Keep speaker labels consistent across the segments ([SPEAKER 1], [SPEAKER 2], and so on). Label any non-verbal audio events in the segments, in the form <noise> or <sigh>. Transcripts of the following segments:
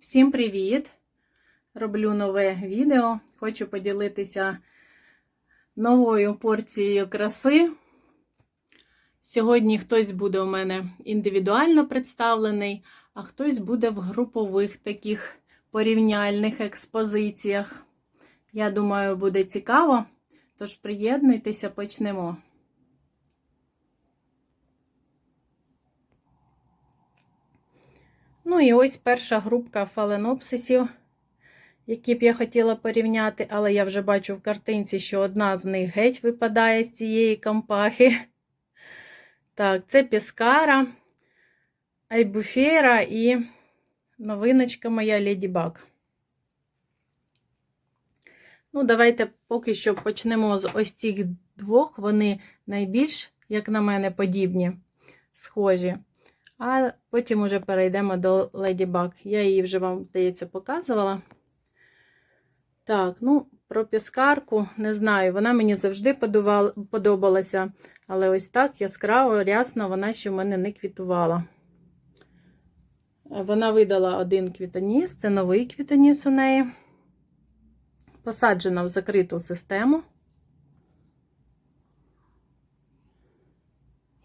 [SPEAKER 1] Всім привіт! Роблю нове відео. Хочу поділитися новою порцією краси. Сьогодні хтось буде у мене індивідуально представлений, а хтось буде в групових таких порівняльних експозиціях. Я думаю, буде цікаво. Тож приєднуйтеся, почнемо. Ну і ось перша групка фаленопсисів, які б я хотіла порівняти, але я вже бачу в картинці, що одна з них геть випадає з цієї кампахи. <laughs> Так, це піскара, айбуфера і новиночка моя Леді Баг. Ну, давайте поки що почнемо з ось цих двох. Вони найбільш, як на мене, подібні, схожі. А потім уже перейдемо до Леді Баг. Я її вже вам, здається, показувала. Так, ну, про піскарку не знаю. Вона мені завжди подобалася. Але ось так яскраво, рясно, вона ще в мене не квітувала. Вона видала один квітоніс, це новий квітоніс у неї. Посаджена в закриту систему.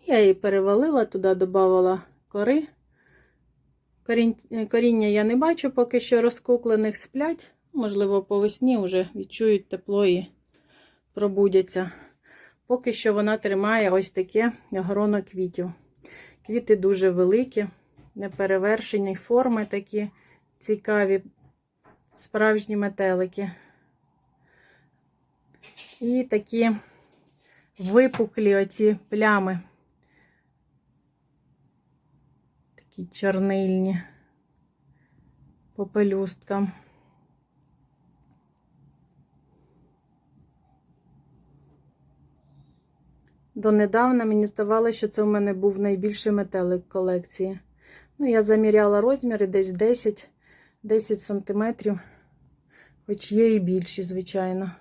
[SPEAKER 1] Я її перевалила, туди додавала кори. Коріння я не бачу, поки що розкуклених сплять. Можливо, по весні вже відчують тепло і пробудяться. Поки що вона тримає ось таке гроно квітів. Квіти дуже великі, неперевершені форми такі цікаві, справжні метелики. І такі випуклі оці плями. Такі чорнильні по пелюсткам. Донедавна мені здавалося, що це в мене був найбільший метелик колекції. Ну, я заміряла розміри десь 10 10 сантиметрів, хоч є і більші, звичайно.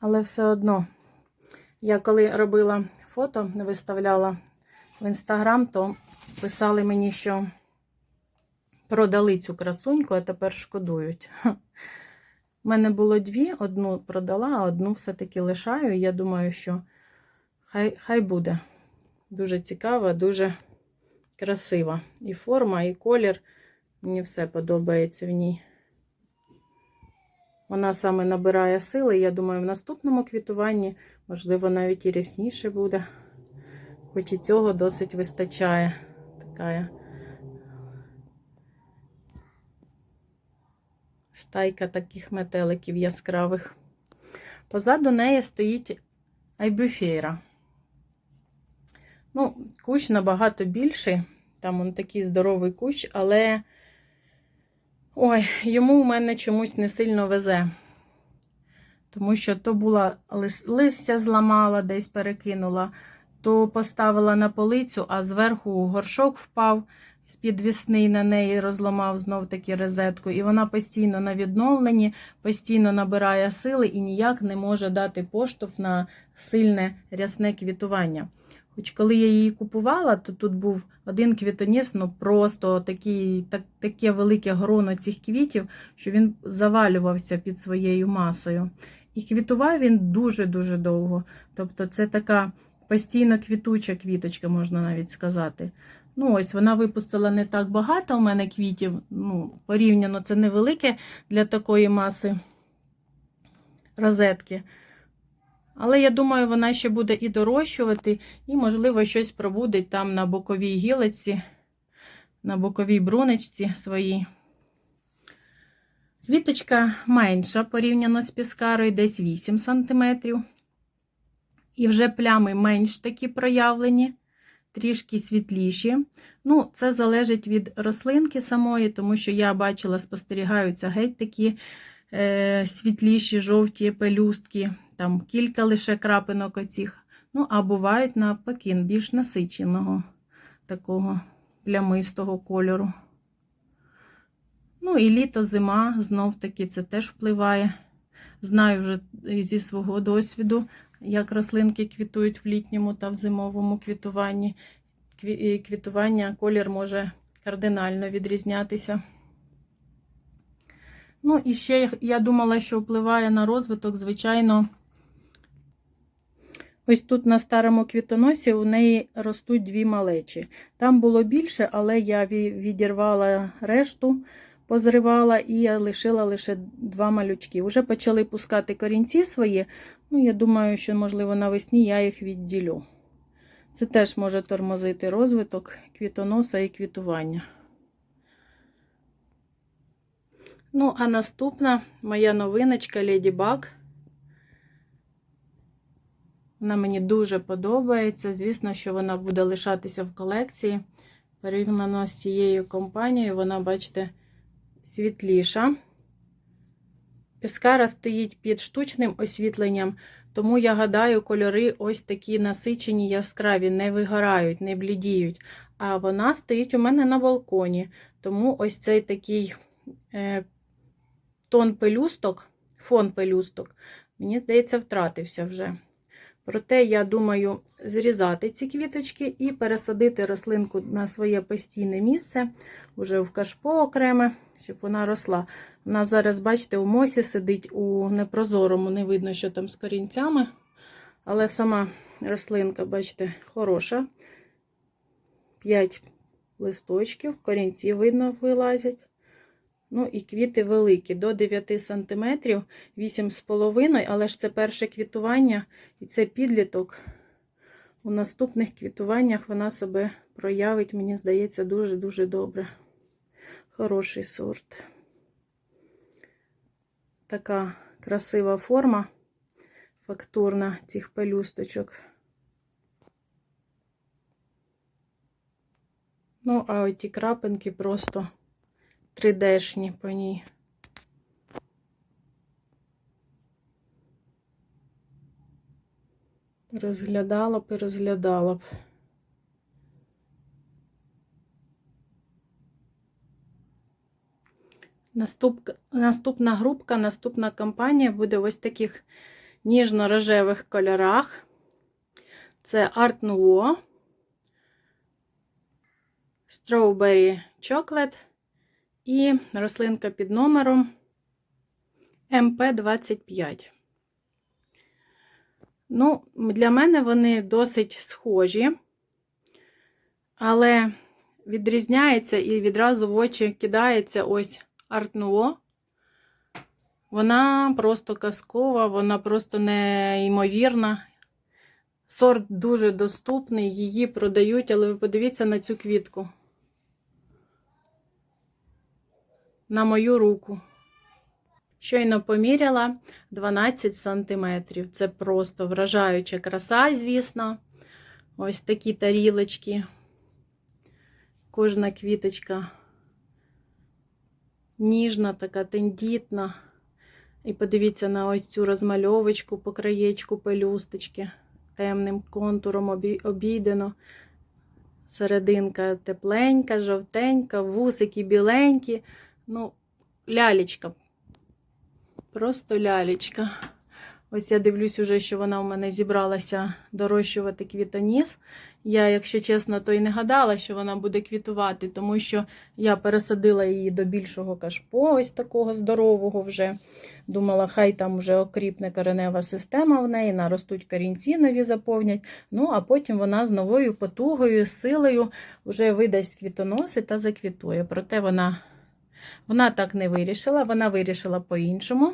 [SPEAKER 1] Але все одно, я коли робила фото, виставляла в інстаграм, то писали мені, що продали цю красуньку, а тепер шкодують. У мене було дві, одну продала, а одну все-таки лишаю. Я думаю, що хай хай буде. Дуже цікава, дуже красива. І форма, і колір. Мені все подобається в ній. Вона саме набирає сили. Я думаю, в наступному квітуванні, можливо, навіть і рясніше буде. Хоч і цього досить вистачає. Така стайка таких метеликів яскравих. Позаду неї стоїть айбюфейра. Ну, кущ набагато більший. Там он такий здоровий кущ, але ой, йому в мене чомусь не сильно везе. Тому що то була листя зламала, десь перекинула, то поставила на полицю, а зверху горшок впав підвісний на неї розламав знов таки розетку, і вона постійно на відновленні, постійно набирає сили і ніяк не може дати поштовх на сильне рясне квітування. Хоч коли я її купувала, то тут був один квітоніс, ну просто такий, так, таке велике гроно цих квітів, що він завалювався під своєю масою. І квітував він дуже-дуже довго. Тобто, це така постійно квітуча квіточка, можна навіть сказати. Ну, ось вона випустила не так багато у мене квітів. Ну, порівняно це невелике для такої маси розетки. Але я думаю, вона ще буде і дорощувати, і, можливо, щось пробудить там на боковій гілочці, на боковій брунечці своїй. Квіточка менша порівняно з піскарою, десь 8 см. І вже плями менш такі проявлені трішки світліші. Ну, Це залежить від рослинки самої, тому що я бачила, спостерігаються геть такі е, світліші, жовті пелюстки, там кілька лише крапинок оцих. Ну, а бувають навпаки, більш насиченого, такого плямистого кольору. Ну, і літо, зима, знов таки це теж впливає. Знаю вже зі свого досвіду, як рослинки квітують в літньому та в зимовому квітуванні. квітування колір може кардинально відрізнятися. Ну, і ще я думала, що впливає на розвиток, звичайно. Ось тут на старому квітоносі у неї ростуть дві малечі. Там було більше, але я відірвала решту, позривала і лишила лише два малючки. Уже почали пускати корінці свої. Ну, я думаю, що, можливо, навесні я їх відділю. Це теж може тормозити розвиток квітоноса і квітування. Ну, а наступна моя новиночка Леді Баг. Вона мені дуже подобається. Звісно, що вона буде лишатися в колекції. Порівняно з цією компанією, вона, бачите, світліша. Піскара стоїть під штучним освітленням, тому я гадаю, кольори ось такі насичені, яскраві, не вигорають, не блідіють. А вона стоїть у мене на балконі. Тому ось цей такий е, тон пелюсток, фон пелюсток, мені здається, втратився вже. Проте, я думаю, зрізати ці квіточки і пересадити рослинку на своє постійне місце, вже в кашпо окреме, щоб вона росла. Вона зараз, бачите, у мосі сидить у непрозорому, не видно, що там з корінцями. Але сама рослинка, бачите, хороша. 5 листочків, корінці, видно, вилазять. Ну і квіти великі, до 9 см, 8,5 але ж це перше квітування і це підліток. У наступних квітуваннях вона себе проявить, мені здається, дуже-дуже добре. Хороший сорт. Така красива форма фактурна цих пелюсточок. Ну, а оті крапинки просто 3D-шні по ній. Розглядала б і розглядала б. Наступ... Наступна групка, наступна кампанія буде в ось таких ніжно-рожевих кольорах. Це Art Nouveau, Strawberry Chocolate і рослинка під номером МП25. Ну, для мене вони досить схожі, але відрізняється і відразу в очі кидається ось Nouveau. Вона просто казкова, вона просто неймовірна. Сорт дуже доступний, її продають, але ви подивіться на цю квітку. На мою руку. Щойно поміряла 12 сантиметрів. Це просто вражаюча краса, звісно. Ось такі тарілочки. Кожна квіточка ніжна, така тендітна. І подивіться на ось цю розмальовочку по краєчку пелюсточки. Темним контуром обійдено. Серединка тепленька, жовтенька, вусики біленькі. Ну, лялечка. Просто лялечка. Ось я дивлюсь уже, що вона у мене зібралася дорощувати квітоніс. Я, якщо чесно, то й не гадала, що вона буде квітувати, тому що я пересадила її до більшого кашпо, ось такого здорового вже. Думала, хай там вже окріпне коренева система в неї, наростуть корінці нові заповнять. Ну, а потім вона з новою потугою, силою вже видасть квітоноси та заквітує. Проте вона, вона так не вирішила, вона вирішила по-іншому.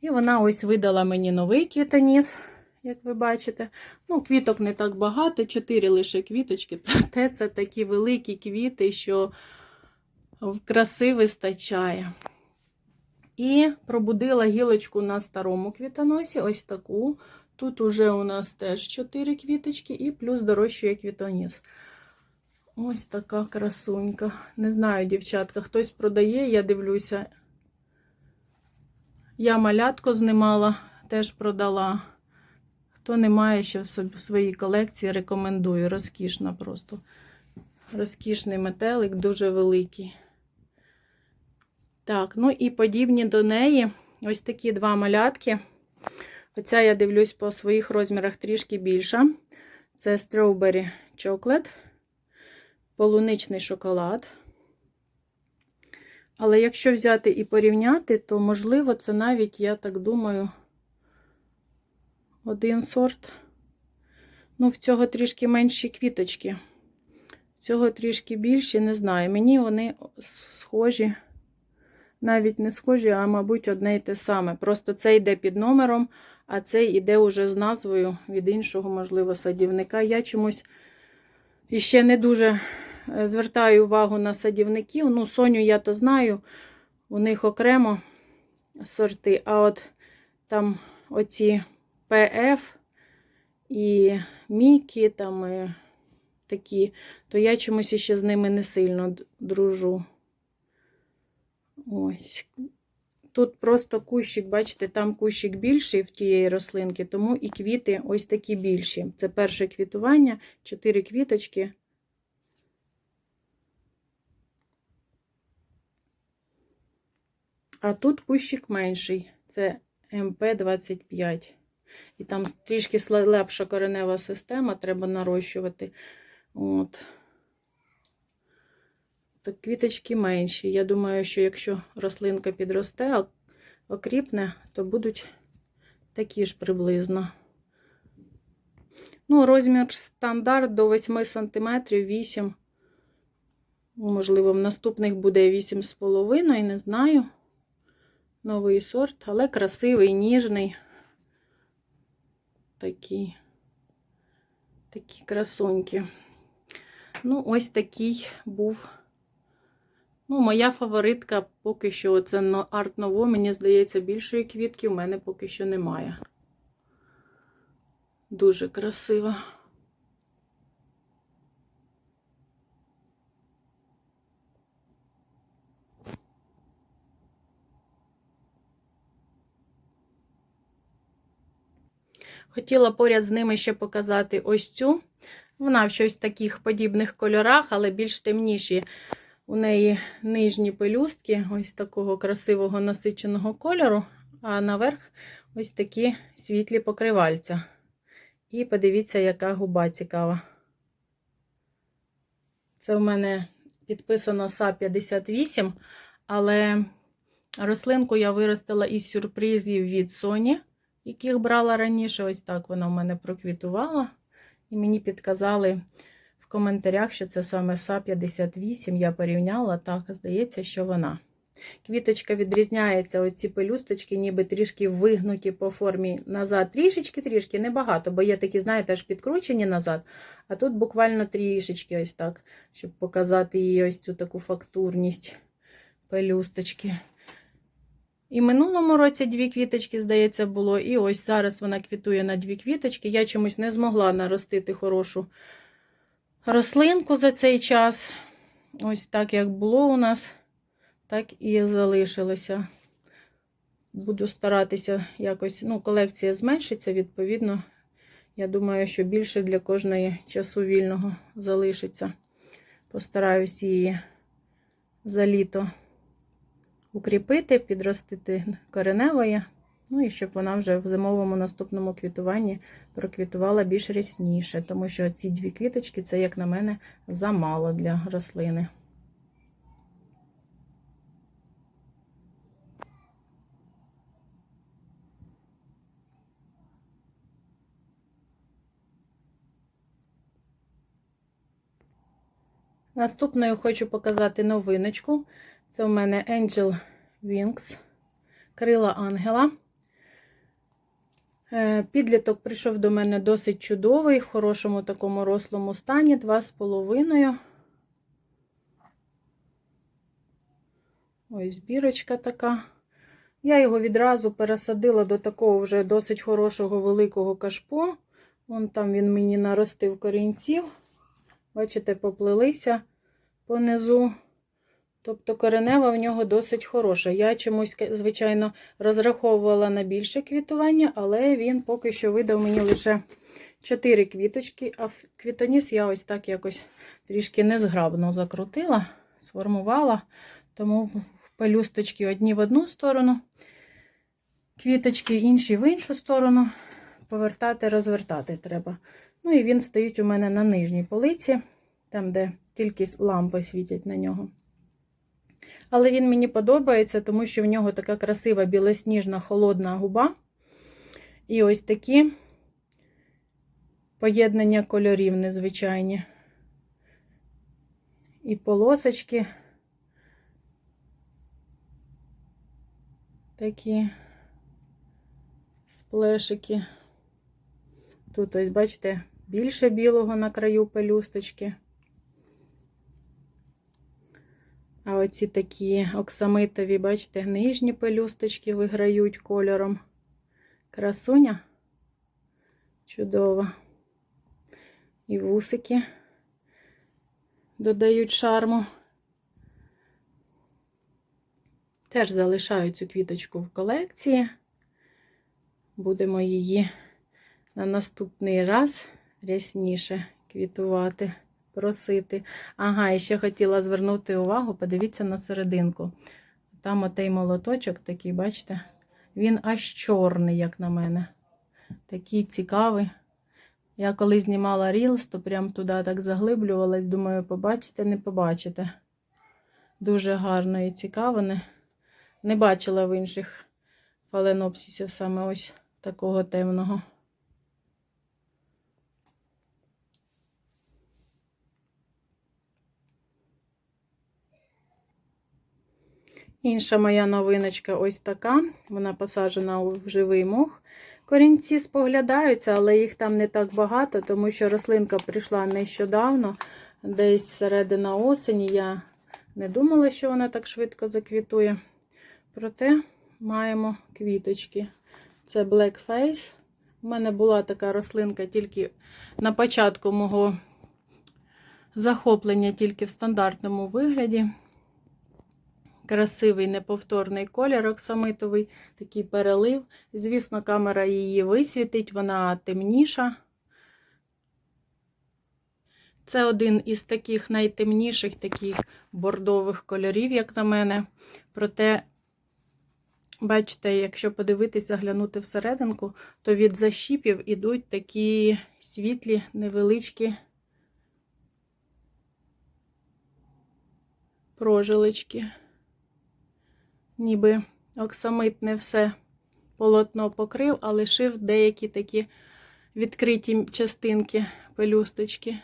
[SPEAKER 1] І вона ось видала мені новий квітоніс, як ви бачите. Ну, квіток не так багато, чотири лише квіточки, проте це такі великі квіти, що краси вистачає. І пробудила гілочку на старому квітоносі, ось таку. Тут уже у нас теж 4 квіточки, і плюс дорощує квітоніс. Ось така красунька. Не знаю, дівчатка, хтось продає, я дивлюся. Я малятко знімала, теж продала. Хто не має ще в своїй колекції, рекомендую. Розкішна просто. Розкішний метелик, дуже великий. Так, ну і подібні до неї ось такі два малятки. Оця я дивлюсь по своїх розмірах трішки більша. Це Strawberry Chocolate. Полуничний шоколад. Але якщо взяти і порівняти, то, можливо, це навіть, я так думаю, один сорт. Ну, в цього трішки менші квіточки. В цього трішки більші, не знаю. Мені вони схожі, навіть не схожі, а, мабуть, одне й те саме. Просто це йде під номером, а цей йде уже з назвою від іншого, можливо, садівника. Я чомусь іще не дуже звертаю увагу на садівників. Ну, Соню я то знаю, у них окремо сорти, а от там оці ПФ і Мікі, там і такі, то я чомусь іще з ними не сильно дружу. Ось. Тут просто кущик, бачите, там кущик більший в тієї рослинки, тому і квіти ось такі більші. Це перше квітування, чотири квіточки. А тут кущик менший, це МП-25. І там трішки сла- лепша коренева система, треба нарощувати. От. То квіточки менші. Я думаю, що якщо рослинка підросте, окріпне, то будуть такі ж приблизно. Ну, розмір стандарт до 8 см, 8. Можливо, в наступних буде 8,5, не знаю. Новий сорт, але красивий, ніжний. Такі, такі красуньки. Ну, ось такий був. Ну, моя фаворитка поки що це арт ново. Мені здається, більшої квітки в мене поки що немає. Дуже красива. Хотіла поряд з ними ще показати ось цю. Вона в щось таких подібних кольорах, але більш темніші. У неї нижні пелюстки, ось такого красивого насиченого кольору, а наверх ось такі світлі покривальця. І подивіться, яка губа цікава. Це в мене підписано СА 58, але рослинку я виростила із сюрпризів від Sony, яких брала раніше. Ось так вона в мене проквітувала. І мені підказали в коментарях, що це саме СА 58. Я порівняла, так, здається, що вона. Квіточка відрізняється, оці пелюсточки, ніби трішки вигнуті по формі назад. Трішечки-трішки, небагато, бо є такі, знаєте, аж підкручені назад. А тут буквально трішечки ось так, щоб показати її ось цю таку фактурність пелюсточки. І минулому році дві квіточки, здається, було. І ось зараз вона квітує на дві квіточки. Я чомусь не змогла наростити хорошу рослинку за цей час. Ось так, як було у нас, так і залишилося. Буду старатися якось, ну, колекція зменшиться, відповідно. Я думаю, що більше для кожної часу вільного залишиться. Постараюсь її за літо укріпити, підростити кореневої. Ну і щоб вона вже в зимовому наступному квітуванні проквітувала більш рясніше, тому що ці дві квіточки це, як на мене, замало для рослини. Наступною хочу показати новиночку. Це у мене Angel Wings, крила ангела. Е, Підліток прийшов до мене досить чудовий, в хорошому такому рослому стані, 2,5. Ось бірочка така. Я його відразу пересадила до такого вже досить хорошого великого кашпо. Вон там він мені наростив корінців. Бачите, поплилися понизу. Тобто коренева в нього досить хороша. Я чомусь, звичайно, розраховувала на більше квітування, але він поки що видав мені лише 4 квіточки, а квітоніс я ось так якось трішки незграбно закрутила, сформувала. Тому пелюсточки одні в одну сторону, квіточки інші в іншу сторону. Повертати, розвертати треба. Ну і він стоїть у мене на нижній полиці. там, де тільки лампи світять на нього. Але він мені подобається, тому що в нього така красива білосніжна холодна губа. І ось такі поєднання кольорів незвичайні. І полосочки такі сплешики. Тут, ось, бачите, більше білого на краю пелюсточки. А оці такі оксамитові, бачите, нижні пелюсточки виграють кольором. Красуня. Чудова. І вусики додають шарму. Теж залишаю цю квіточку в колекції. Будемо її на наступний раз рясніше квітувати, просити. Ага, і ще хотіла звернути увагу, подивіться на серединку. Там отей молоточок такий, бачите? Він аж чорний, як на мене. Такий цікавий. Я коли знімала Reels, то прям туди так заглиблювалась. Думаю, побачите, не побачите. Дуже гарно і цікаво. Не, не бачила в інших фаленопсисів саме ось такого темного. Інша моя новиночка ось така. Вона посаджена в живий мох. Корінці споглядаються, але їх там не так багато, тому що рослинка прийшла нещодавно, десь середина осені. Я не думала, що вона так швидко заквітує. Проте маємо квіточки. Це Black Face. У мене була така рослинка тільки на початку мого захоплення, тільки в стандартному вигляді. Красивий неповторний колір оксамитовий, такий перелив. Звісно, камера її висвітить, вона темніша. Це один із таких найтемніших, таких бордових кольорів, як на мене. Проте, бачите, якщо подивитися, глянути всерединку, то від защіпів ідуть такі світлі, невеличкі прожилочки ніби оксамит не все полотно покрив, а лишив деякі такі відкриті частинки пелюсточки.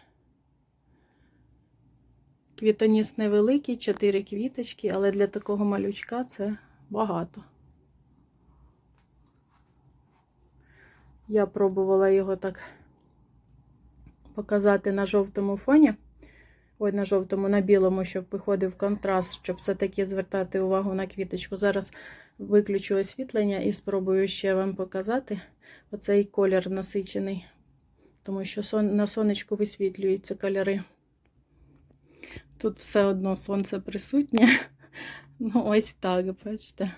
[SPEAKER 1] Квітоніс невеликий, 4 квіточки, але для такого малючка це багато. Я пробувала його так показати на жовтому фоні. Ой, на жовтому, на білому, щоб виходив контраст, щоб все-таки звертати увагу на квіточку. Зараз виключу освітлення і спробую ще вам показати оцей колір насичений, тому що на сонечку висвітлюються кольори. Тут все одно сонце присутнє. <laughs> Ну, ось так, бачите,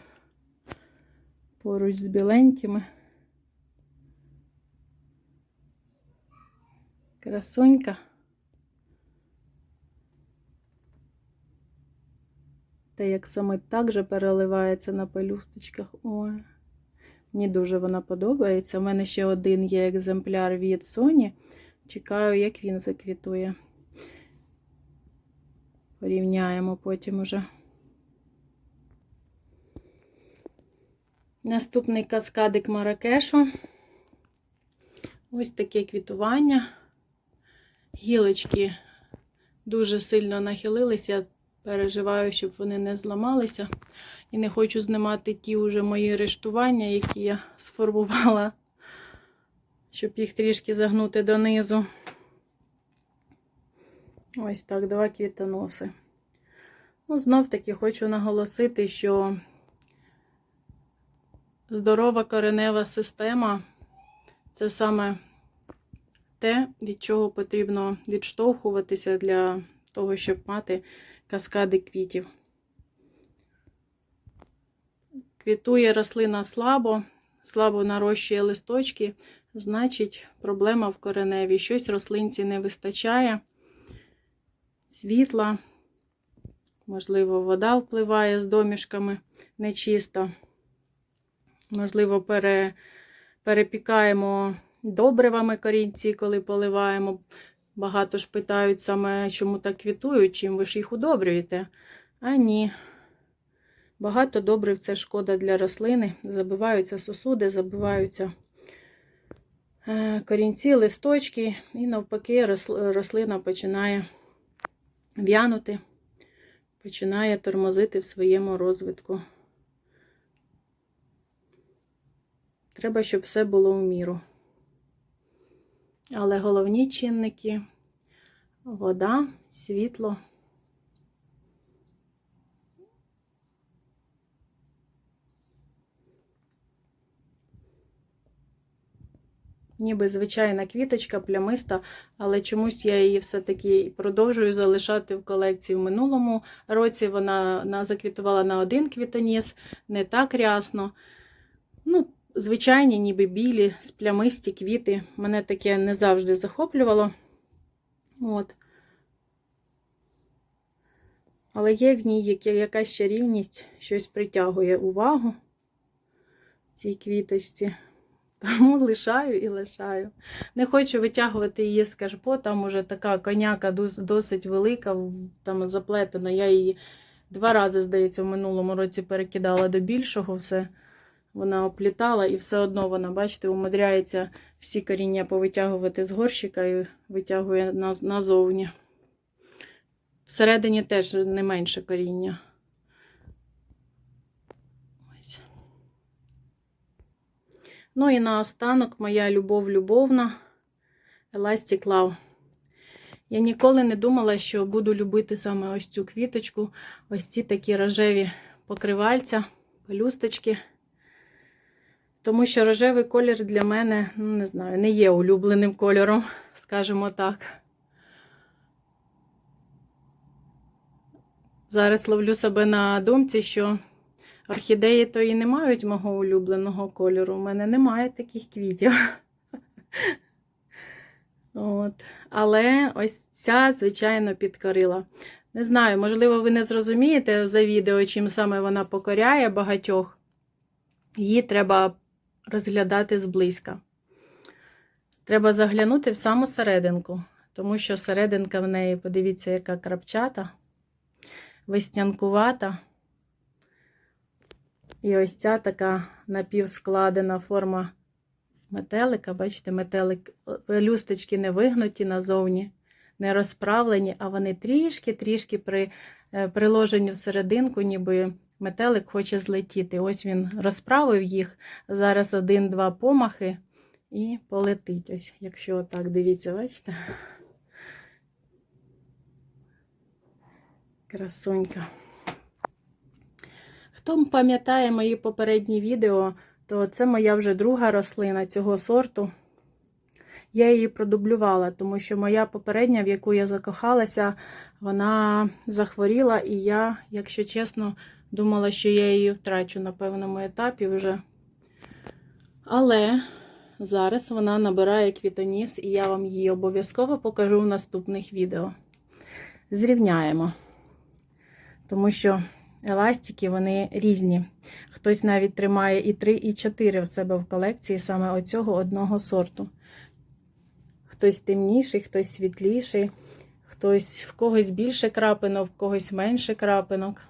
[SPEAKER 1] поруч з біленькими. Красунька. Те, як саме так же переливається на пелюсточках. Ой, мені дуже вона подобається. У мене ще один є екземпляр від Sony. Чекаю, як він заквітує. Порівняємо потім уже. Наступний каскадик Маракешу. Ось таке квітування. Гілочки дуже сильно нахилилися. Переживаю, щоб вони не зламалися. І не хочу знімати ті вже мої рештування, які я сформувала, щоб їх трішки загнути донизу. Ось так, два квітоноси. Ну, знов таки хочу наголосити, що здорова коренева система це саме те, від чого потрібно відштовхуватися для того, щоб мати каскади квітів. Квітує рослина слабо, слабо нарощує листочки, значить, проблема в кореневі. Щось рослинці не вистачає, світла, можливо, вода впливає з домішками нечисто. Можливо, пере, перепікаємо добривами корінці, коли поливаємо Багато ж питають саме, чому так квітують, чим ви ж їх удобрюєте. А ні. Багато добрив це шкода для рослини. Забиваються сосуди, забиваються е, корінці, листочки, і навпаки, рослина починає в'янути, починає тормозити в своєму розвитку. Треба, щоб все було в міру. Але головні чинники вода, світло. Ніби звичайна квіточка, плямиста, але чомусь я її все-таки продовжую залишати в колекції. В минулому році вона на- заквітувала на один квітоніс, не так рясно. Ну, звичайні, ніби білі, плямисті квіти. Мене таке не завжди захоплювало. От. Але є в ній якась чарівність, щось притягує увагу цій квіточці. Тому лишаю і лишаю. Не хочу витягувати її з кашпо, там уже така коняка досить велика, там заплетена. Я її два рази, здається, в минулому році перекидала до більшого все. Вона оплітала і все одно вона, бачите, умудряється всі коріння повитягувати з горщика і витягує наз- назовні. Всередині теж не менше коріння. Ось. Ну і наостанок моя любов любовна Elastic Love. Я ніколи не думала, що буду любити саме ось цю квіточку, ось ці такі рожеві покривальця, пелюсточки. Тому що рожевий колір для мене, ну не знаю, не є улюбленим кольором, скажімо так. Зараз ловлю себе на думці, що орхідеї то і не мають мого улюбленого кольору. У мене немає таких квітів. <laughs> От. Але ось ця, звичайно, підкорила. Не знаю, можливо, ви не зрозумієте за відео, чим саме вона покоряє багатьох. Її треба розглядати зблизька. Треба заглянути в саму серединку, тому що серединка в неї, подивіться, яка крапчата, веснянкувата. І ось ця така напівскладена форма метелика. Бачите, метелик, пелюсточки не вигнуті назовні, не розправлені, а вони трішки-трішки при, е, приложені в серединку, ніби метелик хоче злетіти. Ось він розправив їх. Зараз один-два помахи і полетить. Ось, якщо отак дивіться, бачите? Красунька. Хто пам'ятає мої попередні відео, то це моя вже друга рослина цього сорту. Я її продублювала, тому що моя попередня, в яку я закохалася, вона захворіла, і я, якщо чесно, думала, що я її втрачу на певному етапі вже. Але зараз вона набирає квітоніс, і я вам її обов'язково покажу в наступних відео. Зрівняємо. Тому що еластики вони різні. Хтось навіть тримає і 3, і 4 в себе в колекції саме оцього одного сорту. Хтось темніший, хтось світліший, хтось в когось більше крапинок, в когось менше крапинок.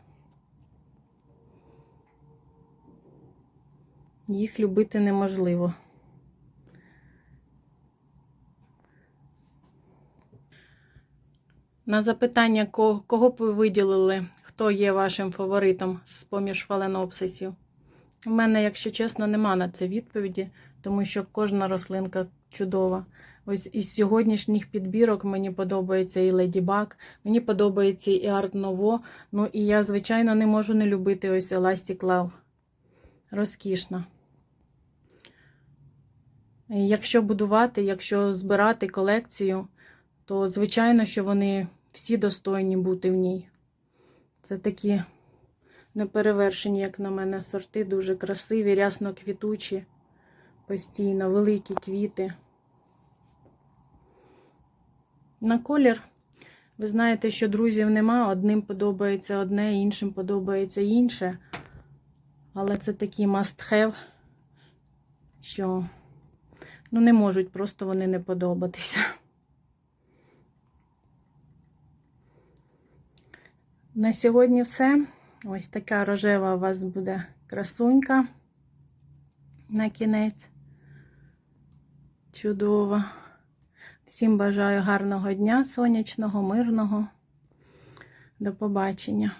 [SPEAKER 1] Їх любити неможливо. На запитання, кого б ви виділили, хто є вашим фаворитом з поміж фаленопсисів? У мене, якщо чесно, нема на це відповіді, тому що кожна рослинка чудова. Ось із сьогоднішніх підбірок мені подобається і Леді Баг, мені подобається і Арт Ново. Ну і я, звичайно, не можу не любити ось Elastic Love. Розкішна. Якщо будувати, якщо збирати колекцію, то звичайно, що вони всі достойні бути в ній. Це такі неперевершені, як на мене, сорти, дуже красиві, рясно квітучі, постійно, великі квіти. На колір, ви знаєте, що друзів нема, одним подобається одне, іншим подобається інше. Але це такі must have, що Ну, не можуть просто вони не подобатися. На сьогодні все. Ось така рожева у вас буде красунька на кінець. Чудово. Всім бажаю гарного дня, сонячного, мирного. До побачення!